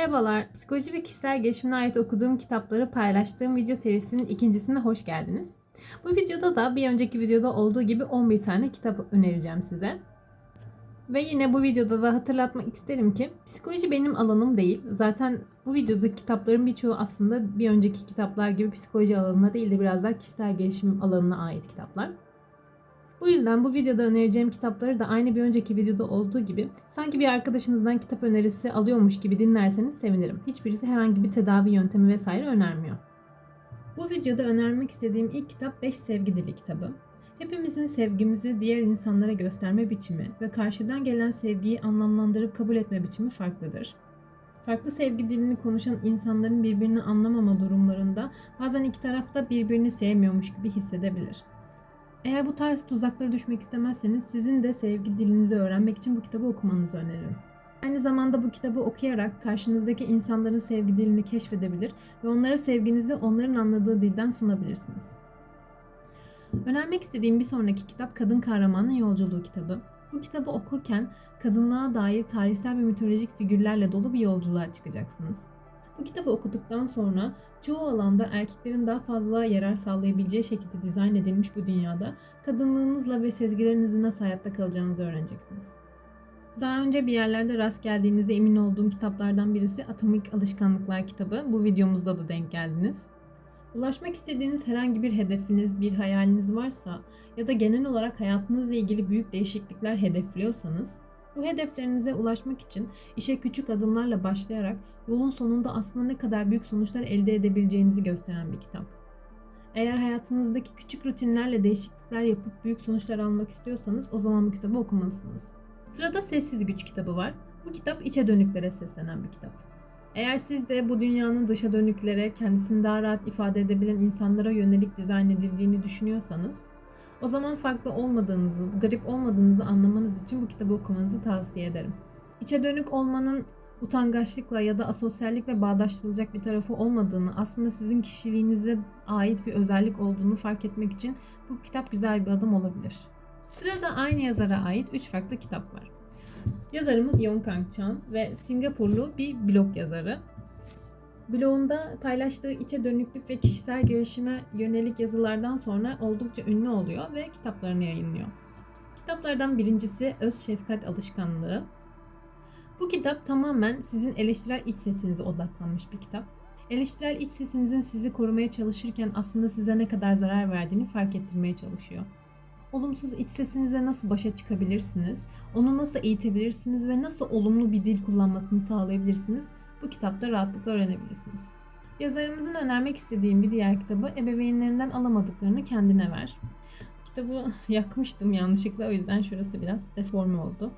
Merhabalar, psikoloji ve kişisel gelişimine ait okuduğum kitapları paylaştığım video serisinin ikincisine hoş geldiniz. Bu videoda da bir önceki videoda olduğu gibi 11 tane kitap önereceğim size. Ve yine bu videoda da hatırlatmak isterim ki psikoloji benim alanım değil. Zaten bu videodaki kitapların birçoğu aslında bir önceki kitaplar gibi psikoloji alanına değil de biraz daha kişisel gelişim alanına ait kitaplar. Bu yüzden bu videoda önereceğim kitapları da aynı bir önceki videoda olduğu gibi sanki bir arkadaşınızdan kitap önerisi alıyormuş gibi dinlerseniz sevinirim. Hiçbirisi herhangi bir tedavi yöntemi vesaire önermiyor. Bu videoda önermek istediğim ilk kitap 5 Sevgi Dili kitabı. Hepimizin sevgimizi diğer insanlara gösterme biçimi ve karşıdan gelen sevgiyi anlamlandırıp kabul etme biçimi farklıdır. Farklı sevgi dilini konuşan insanların birbirini anlamama durumlarında bazen iki taraf da birbirini sevmiyormuş gibi hissedebilir. Eğer bu tarz tuzaklara düşmek istemezseniz sizin de sevgi dilinizi öğrenmek için bu kitabı okumanızı öneririm. Aynı zamanda bu kitabı okuyarak karşınızdaki insanların sevgi dilini keşfedebilir ve onlara sevginizi onların anladığı dilden sunabilirsiniz. Önermek istediğim bir sonraki kitap Kadın Kahramanın Yolculuğu kitabı. Bu kitabı okurken kadınlığa dair tarihsel ve mitolojik figürlerle dolu bir yolculuğa çıkacaksınız. Bu kitabı okuduktan sonra çoğu alanda erkeklerin daha fazla yarar sağlayabileceği şekilde dizayn edilmiş bu dünyada kadınlığınızla ve sezgilerinizle nasıl hayatta kalacağınızı öğreneceksiniz. Daha önce bir yerlerde rast geldiğinizde emin olduğum kitaplardan birisi Atomik Alışkanlıklar kitabı. Bu videomuzda da denk geldiniz. Ulaşmak istediğiniz herhangi bir hedefiniz, bir hayaliniz varsa ya da genel olarak hayatınızla ilgili büyük değişiklikler hedefliyorsanız bu hedeflerinize ulaşmak için işe küçük adımlarla başlayarak yolun sonunda aslında ne kadar büyük sonuçlar elde edebileceğinizi gösteren bir kitap. Eğer hayatınızdaki küçük rutinlerle değişiklikler yapıp büyük sonuçlar almak istiyorsanız o zaman bu kitabı okumalısınız. Sırada Sessiz Güç kitabı var. Bu kitap içe dönüklere seslenen bir kitap. Eğer siz de bu dünyanın dışa dönüklere, kendisini daha rahat ifade edebilen insanlara yönelik dizayn edildiğini düşünüyorsanız o zaman farklı olmadığınızı, garip olmadığınızı anlamanız için bu kitabı okumanızı tavsiye ederim. İçe dönük olmanın utangaçlıkla ya da asosyallikle bağdaştırılacak bir tarafı olmadığını, aslında sizin kişiliğinize ait bir özellik olduğunu fark etmek için bu kitap güzel bir adım olabilir. Sırada aynı yazara ait 3 farklı kitap var. Yazarımız Yong Kang Chan ve Singapurlu bir blog yazarı. Blogunda paylaştığı içe dönüklük ve kişisel gelişime yönelik yazılardan sonra oldukça ünlü oluyor ve kitaplarını yayınlıyor. Kitaplardan birincisi Öz Şefkat Alışkanlığı. Bu kitap tamamen sizin eleştirel iç sesinize odaklanmış bir kitap. Eleştirel iç sesinizin sizi korumaya çalışırken aslında size ne kadar zarar verdiğini fark ettirmeye çalışıyor. Olumsuz iç sesinize nasıl başa çıkabilirsiniz, onu nasıl eğitebilirsiniz ve nasıl olumlu bir dil kullanmasını sağlayabilirsiniz bu kitapta rahatlıkla öğrenebilirsiniz. Yazarımızın önermek istediğim bir diğer kitabı ebeveynlerinden alamadıklarını kendine ver. Kitabı yakmıştım yanlışlıkla o yüzden şurası biraz deforme oldu.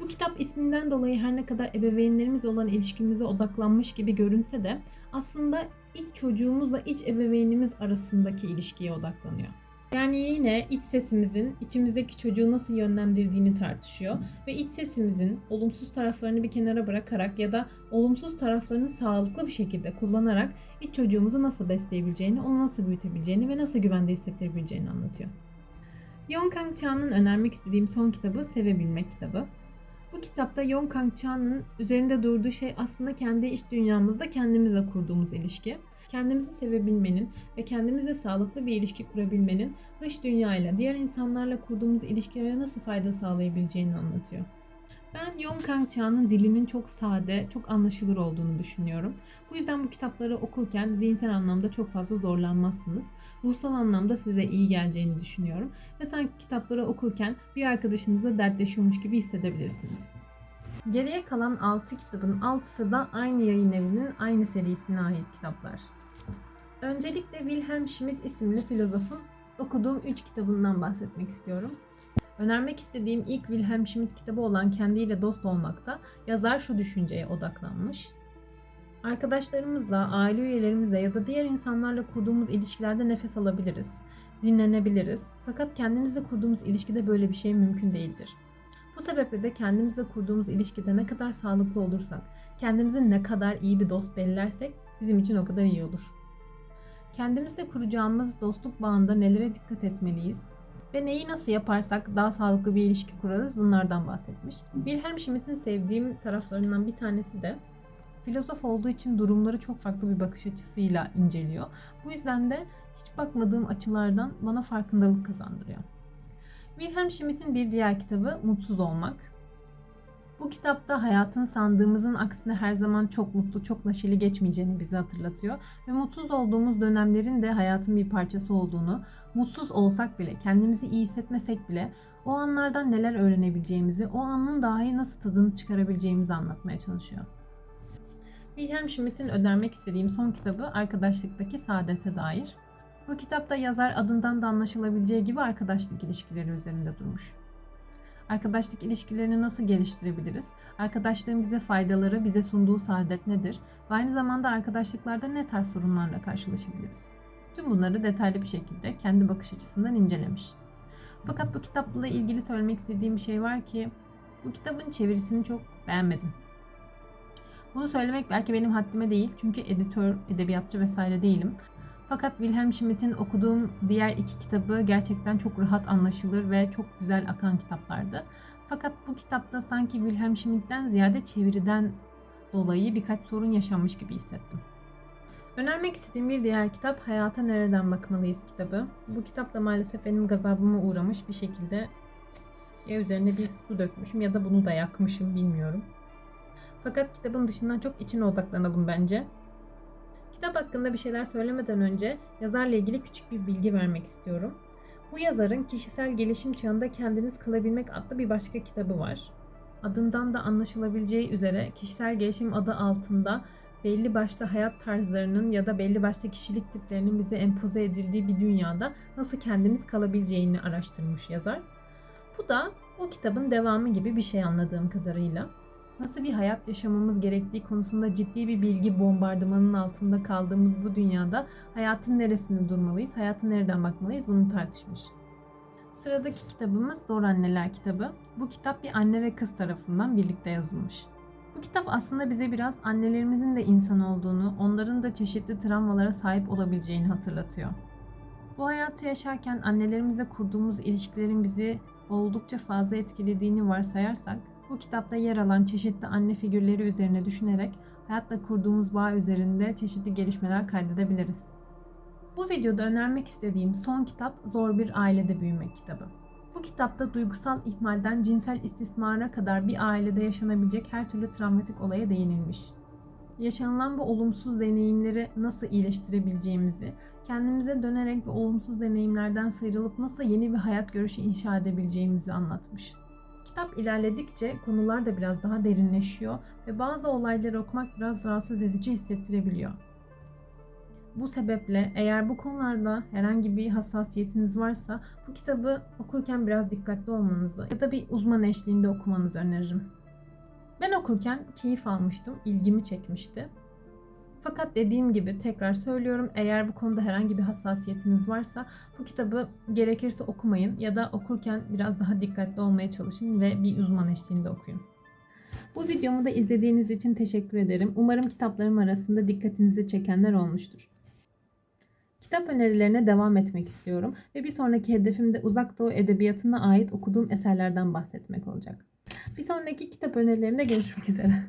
Bu kitap isminden dolayı her ne kadar ebeveynlerimiz olan ilişkimize odaklanmış gibi görünse de aslında iç çocuğumuzla iç ebeveynimiz arasındaki ilişkiye odaklanıyor. Yani yine iç sesimizin içimizdeki çocuğu nasıl yönlendirdiğini tartışıyor ve iç sesimizin olumsuz taraflarını bir kenara bırakarak ya da olumsuz taraflarını sağlıklı bir şekilde kullanarak iç çocuğumuzu nasıl besleyebileceğini, onu nasıl büyütebileceğini ve nasıl güvende hissettirebileceğini anlatıyor. Yong Kang Chan'ın önermek istediğim son kitabı Sevebilmek kitabı. Bu kitapta Yong Kang Chan'ın üzerinde durduğu şey aslında kendi iç dünyamızda kendimizle kurduğumuz ilişki kendimizi sevebilmenin ve kendimizle sağlıklı bir ilişki kurabilmenin dış dünyayla, diğer insanlarla kurduğumuz ilişkilere nasıl fayda sağlayabileceğini anlatıyor. Ben Yong Kang Cha'nın dilinin çok sade, çok anlaşılır olduğunu düşünüyorum. Bu yüzden bu kitapları okurken zihinsel anlamda çok fazla zorlanmazsınız. Ruhsal anlamda size iyi geleceğini düşünüyorum. Ve sanki kitapları okurken bir arkadaşınızla dertleşiyormuş gibi hissedebilirsiniz. Geriye kalan 6 kitabın 6'sı da aynı yayın evinin aynı serisine ait kitaplar. Öncelikle Wilhelm Schmidt isimli filozofun okuduğum 3 kitabından bahsetmek istiyorum. Önermek istediğim ilk Wilhelm Schmidt kitabı olan Kendiyle Dost Olmakta yazar şu düşünceye odaklanmış. Arkadaşlarımızla, aile üyelerimizle ya da diğer insanlarla kurduğumuz ilişkilerde nefes alabiliriz, dinlenebiliriz. Fakat kendimizle kurduğumuz ilişkide böyle bir şey mümkün değildir. Bu sebeple de kendimizle kurduğumuz ilişkide ne kadar sağlıklı olursak, kendimizi ne kadar iyi bir dost belirlersek bizim için o kadar iyi olur. Kendimizle kuracağımız dostluk bağında nelere dikkat etmeliyiz? Ve neyi nasıl yaparsak daha sağlıklı bir ilişki kurarız bunlardan bahsetmiş. Wilhelm Schmidt'in sevdiğim taraflarından bir tanesi de filozof olduğu için durumları çok farklı bir bakış açısıyla inceliyor. Bu yüzden de hiç bakmadığım açılardan bana farkındalık kazandırıyor. Wilhelm Schmidt'in bir diğer kitabı Mutsuz Olmak. Bu kitapta hayatın sandığımızın aksine her zaman çok mutlu, çok neşeli geçmeyeceğini bize hatırlatıyor. Ve mutsuz olduğumuz dönemlerin de hayatın bir parçası olduğunu, mutsuz olsak bile, kendimizi iyi hissetmesek bile o anlardan neler öğrenebileceğimizi, o anın dahi nasıl tadını çıkarabileceğimizi anlatmaya çalışıyor. Wilhelm Schmidt'in önermek istediğim son kitabı Arkadaşlıktaki Saadete Dair. Bu kitapta yazar adından da anlaşılabileceği gibi arkadaşlık ilişkileri üzerinde durmuş. Arkadaşlık ilişkilerini nasıl geliştirebiliriz? Arkadaşlığın bize faydaları, bize sunduğu saadet nedir? Ve aynı zamanda arkadaşlıklarda ne tarz sorunlarla karşılaşabiliriz? Tüm bunları detaylı bir şekilde kendi bakış açısından incelemiş. Fakat bu kitapla ilgili söylemek istediğim bir şey var ki bu kitabın çevirisini çok beğenmedim. Bunu söylemek belki benim haddime değil çünkü editör, edebiyatçı vesaire değilim. Fakat Wilhelm Schmidt'in okuduğum diğer iki kitabı gerçekten çok rahat anlaşılır ve çok güzel akan kitaplardı. Fakat bu kitapta sanki Wilhelm Schmidt'ten ziyade çeviriden dolayı birkaç sorun yaşanmış gibi hissettim. Önermek istediğim bir diğer kitap Hayata Nereden Bakmalıyız kitabı. Bu kitap da maalesef benim gazabıma uğramış bir şekilde ya üzerine bir su dökmüşüm ya da bunu da yakmışım bilmiyorum. Fakat kitabın dışından çok içine odaklanalım bence. Kitap hakkında bir şeyler söylemeden önce yazarla ilgili küçük bir bilgi vermek istiyorum. Bu yazarın kişisel gelişim çağında kendiniz kalabilmek adlı bir başka kitabı var. Adından da anlaşılabileceği üzere kişisel gelişim adı altında belli başlı hayat tarzlarının ya da belli başlı kişilik tiplerinin bize empoze edildiği bir dünyada nasıl kendimiz kalabileceğini araştırmış yazar. Bu da o kitabın devamı gibi bir şey anladığım kadarıyla nasıl bir hayat yaşamamız gerektiği konusunda ciddi bir bilgi bombardımanının altında kaldığımız bu dünyada hayatın neresinde durmalıyız, hayatın nereden bakmalıyız bunu tartışmış. Sıradaki kitabımız Zor Anneler kitabı. Bu kitap bir anne ve kız tarafından birlikte yazılmış. Bu kitap aslında bize biraz annelerimizin de insan olduğunu, onların da çeşitli travmalara sahip olabileceğini hatırlatıyor. Bu hayatı yaşarken annelerimizle kurduğumuz ilişkilerin bizi oldukça fazla etkilediğini varsayarsak, bu kitapta yer alan çeşitli anne figürleri üzerine düşünerek hayatla kurduğumuz bağ üzerinde çeşitli gelişmeler kaydedebiliriz. Bu videoda önermek istediğim son kitap Zor Bir Ailede Büyümek kitabı. Bu kitapta duygusal ihmalden cinsel istismara kadar bir ailede yaşanabilecek her türlü travmatik olaya değinilmiş. Yaşanılan bu olumsuz deneyimleri nasıl iyileştirebileceğimizi, kendimize dönerek bu olumsuz deneyimlerden sıyrılıp nasıl yeni bir hayat görüşü inşa edebileceğimizi anlatmış. Kitap ilerledikçe konular da biraz daha derinleşiyor ve bazı olayları okumak biraz rahatsız edici hissettirebiliyor. Bu sebeple eğer bu konularda herhangi bir hassasiyetiniz varsa bu kitabı okurken biraz dikkatli olmanızı ya da bir uzman eşliğinde okumanızı öneririm. Ben okurken keyif almıştım, ilgimi çekmişti. Fakat dediğim gibi tekrar söylüyorum eğer bu konuda herhangi bir hassasiyetiniz varsa bu kitabı gerekirse okumayın ya da okurken biraz daha dikkatli olmaya çalışın ve bir uzman eşliğinde okuyun. Bu videomu da izlediğiniz için teşekkür ederim. Umarım kitaplarım arasında dikkatinizi çekenler olmuştur. Kitap önerilerine devam etmek istiyorum ve bir sonraki hedefim de Uzak Doğu Edebiyatı'na ait okuduğum eserlerden bahsetmek olacak. Bir sonraki kitap önerilerinde görüşmek üzere.